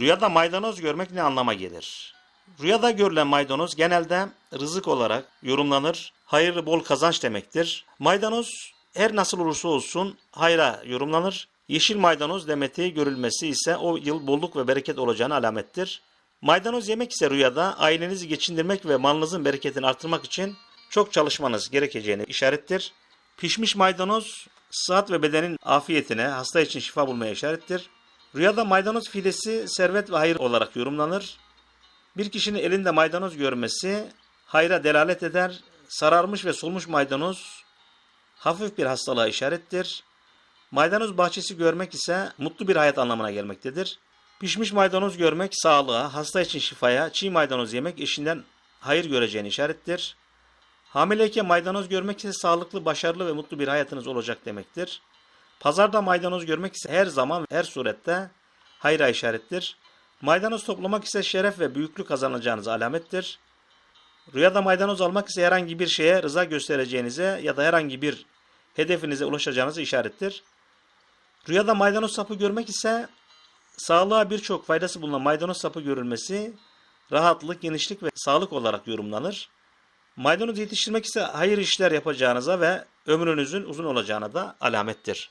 Rüyada maydanoz görmek ne anlama gelir? Rüyada görülen maydanoz genelde rızık olarak yorumlanır. Hayırlı bol kazanç demektir. Maydanoz her nasıl olursa olsun hayra yorumlanır. Yeşil maydanoz demeti görülmesi ise o yıl bolluk ve bereket olacağını alamettir. Maydanoz yemek ise rüyada ailenizi geçindirmek ve malınızın bereketini artırmak için çok çalışmanız gerekeceğini işarettir. Pişmiş maydanoz sıhhat ve bedenin afiyetine, hasta için şifa bulmaya işarettir. Rüyada maydanoz filesi servet ve hayır olarak yorumlanır. Bir kişinin elinde maydanoz görmesi hayra delalet eder. Sararmış ve solmuş maydanoz hafif bir hastalığa işarettir. Maydanoz bahçesi görmek ise mutlu bir hayat anlamına gelmektedir. Pişmiş maydanoz görmek sağlığa, hasta için şifaya, çiğ maydanoz yemek eşinden hayır göreceğini işarettir. Hamileyken maydanoz görmek ise sağlıklı, başarılı ve mutlu bir hayatınız olacak demektir. Pazarda maydanoz görmek ise her zaman, her surette hayra işarettir. Maydanoz toplamak ise şeref ve büyüklük kazanacağınız alamettir. Rüyada maydanoz almak ise herhangi bir şeye rıza göstereceğinize ya da herhangi bir hedefinize ulaşacağınızı işarettir. Rüyada maydanoz sapı görmek ise sağlığa birçok faydası bulunan maydanoz sapı görülmesi rahatlık, genişlik ve sağlık olarak yorumlanır. Maydanoz yetiştirmek ise hayır işler yapacağınıza ve ömrünüzün uzun olacağına da alamettir.